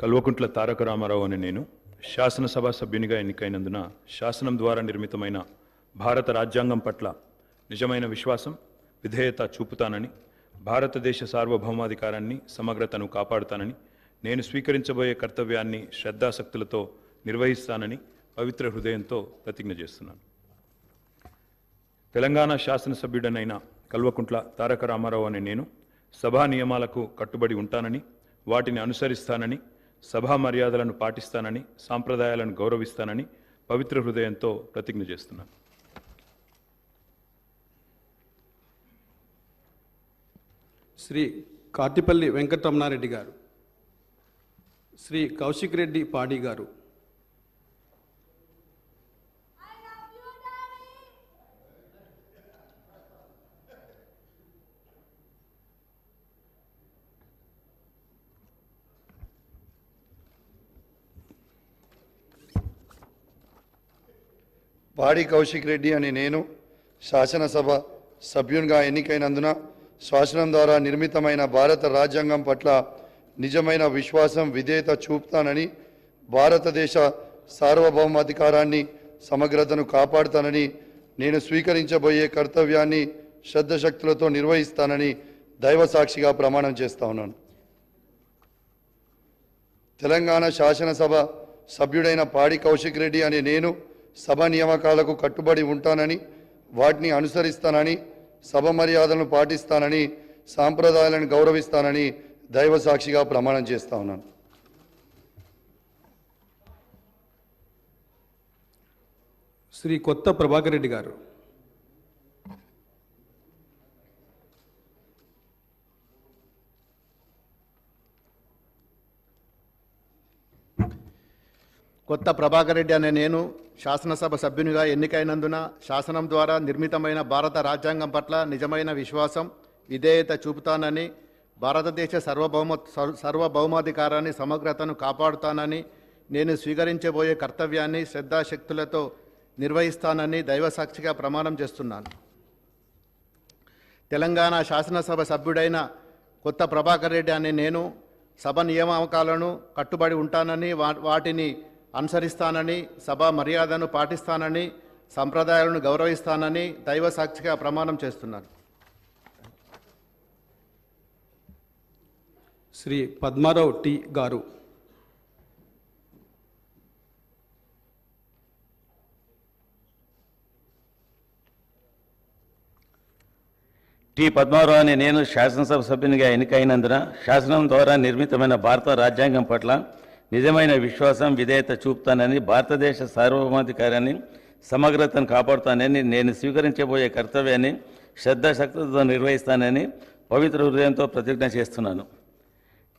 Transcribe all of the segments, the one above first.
కల్వకుంట్ల తారక రామారావు అని నేను శాసనసభ సభ్యునిగా ఎన్నికైనందున శాసనం ద్వారా నిర్మితమైన భారత రాజ్యాంగం పట్ల నిజమైన విశ్వాసం విధేయత చూపుతానని భారతదేశ సార్వభౌమాధికారాన్ని సమగ్రతను కాపాడుతానని నేను స్వీకరించబోయే కర్తవ్యాన్ని శ్రద్ధాశక్తులతో నిర్వహిస్తానని పవిత్ర హృదయంతో ప్రతిజ్ఞ చేస్తున్నాను. తెలంగాణ శాసనసభ్యుడనైన కల్వకుంట్ల తారక రామారావు అనే నేను సభా నియమాలకు కట్టుబడి ఉంటానని వాటిని అనుసరిస్తానని సభా మర్యాదలను పాటిస్తానని సాంప్రదాయాలను గౌరవిస్తానని పవిత్ర హృదయంతో ప్రతిజ్ఞ చేస్తున్నాను. శ్రీ కాటిపల్లి వెంకటరమణారెడ్డి గారు శ్రీ కౌశిక్ రెడ్డి పాడి గారు పాడి కౌశిక్ రెడ్డి అనే నేను శాసనసభ సభ్యునిగా ఎన్నికైనందున శాసనం ద్వారా నిర్మితమైన భారత రాజ్యాంగం పట్ల నిజమైన విశ్వాసం విధేయత చూపుతానని భారతదేశ సార్వభౌమాధికారాన్ని సమగ్రతను కాపాడుతానని నేను స్వీకరించబోయే కర్తవ్యాన్ని శ్రద్ధశక్తులతో నిర్వహిస్తానని దైవ సాక్షిగా ప్రమాణం చేస్తా ఉన్నాను. తెలంగాణ శాసనసభ సభ్యుడైన పాడి కౌశిక్ రెడ్డి అనే నేను సభ నియామకాలకు కట్టుబడి ఉంటానని వాటిని అనుసరిస్తానని సభ మర్యాదలను పాటిస్తానని సాంప్రదాయాలను గౌరవిస్తానని దైవ సాక్షిగా ప్రమాణం చేస్తా ఉన్నాను. శ్రీ కొత్త ప్రభాకర్ రెడ్డి గారు. కొత్త ప్రభాకర్ రెడ్డి అనే నేను శాసనసభ సభ్యునిగా ఎన్నికైనందున శాసనం ద్వారా నిర్మితమైన భారత రాజ్యాంగం పట్ల నిజమైన విశ్వాసం విధేయత చూపుతానని భారతదేశ సర్వభౌమ సర్వభౌమాధికారాన్ని సమగ్రతను కాపాడుతానని నేను స్వీకరించబోయే కర్తవ్యాన్ని శ్రద్ధాశక్తులతో నిర్వహిస్తానని దైవసాక్షిగా ప్రమాణం చేస్తున్నాను. తెలంగాణ శాసనసభ సభ్యుడైన కొత్త ప్రభాకర్ రెడ్డి అనే నేను సభ నియామకాలను కట్టుబడి ఉంటానని వా- వాటిని అనుసరిస్తానని సభ మర్యాదను పాటిస్తానని సంప్రదాయాలను గౌరవిస్తానని దైవ సాక్షిగా ప్రమాణం చేస్తున్నాను. శ్రీ పద్మారావు టి గారు. టి పద్మారావు అనే నేను శాసనసభ సభ్యునిగా ఎన్నికైనందున శాసనం ద్వారా నిర్మితమైన భారత రాజ్యాంగం పట్ల నిజమైన విశ్వాసం విధేయత చూపుతానని భారతదేశ సార్వభౌమాధికారాన్ని సమగ్రతను కాపాడుతానని నేను స్వీకరించబోయే కర్తవ్యాన్ని శ్రద్ధాశక్తితో నిర్వహిస్తానని పవిత్ర హృదయంతో ప్రతిజ్ఞ చేస్తున్నాను.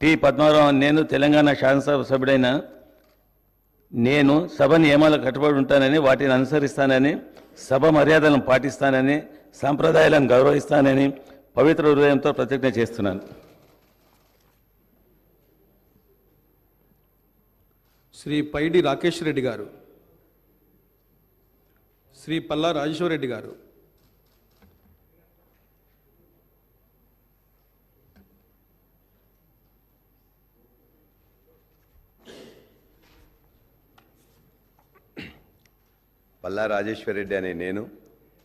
టి. పద్మారావు నేను తెలంగాణ శాసనసభ సభ్యుడైన నేను సభ నియమాలకు కట్టుబడి ఉంటానని వాటిని అనుసరిస్తానని సభ మర్యాదలను పాటిస్తానని సాంప్రదాయాలను గౌరవిస్తానని పవిత్ర హృదయంతో ప్రతిజ్ఞ చేస్తున్నాను. శ్రీ పైడి రాకేష్ రెడ్డి గారు శ్రీ పల్లా రాజేశ్వర రెడ్డి గారు. పల్లా రాజేశ్వరరెడ్డి అనే నేను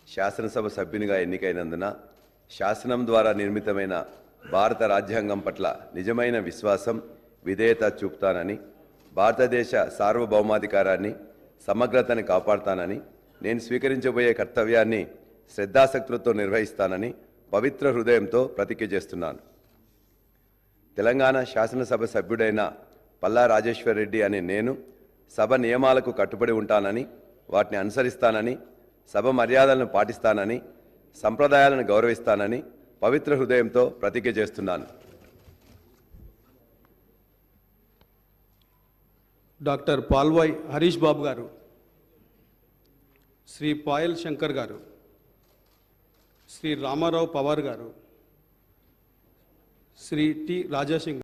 శాసనసభ సభ్యునిగా ఎన్నికైనందున శాసనం ద్వారా నిర్మితమైన భారత రాజ్యాంగం పట్ల నిజమైన విశ్వాసం విధేయత చూపుతానని భారతదేశ సార్వభౌమాధికారాన్ని సమగ్రతని కాపాడుతానని నేను స్వీకరించబోయే కర్తవ్యాన్ని శ్రద్ధాసక్తులతో నిర్వహిస్తానని పవిత్ర హృదయంతో ప్రతిజ్ఞ చేస్తున్నాను. తెలంగాణ శాసనసభ సభ్యుడైన పల్లా రాజేశ్వర్ రెడ్డి అనే నేను సభ నియమాలకు కట్టుబడి ఉంటానని వాటిని అనుసరిస్తానని సభ మర్యాదలను పాటిస్తానని సంప్రదాయాలను గౌరవిస్తానని పవిత్ర హృదయంతో ప్రతిజ్ఞ చేస్తున్నాను. డాక్టర్ పాల్వాయ్ హరీష్ బాబు గారు శ్రీ పాయల్ శంకర్ గారు శ్రీ రామారావు పవార్ గారు శ్రీ టి రాజాసింగ్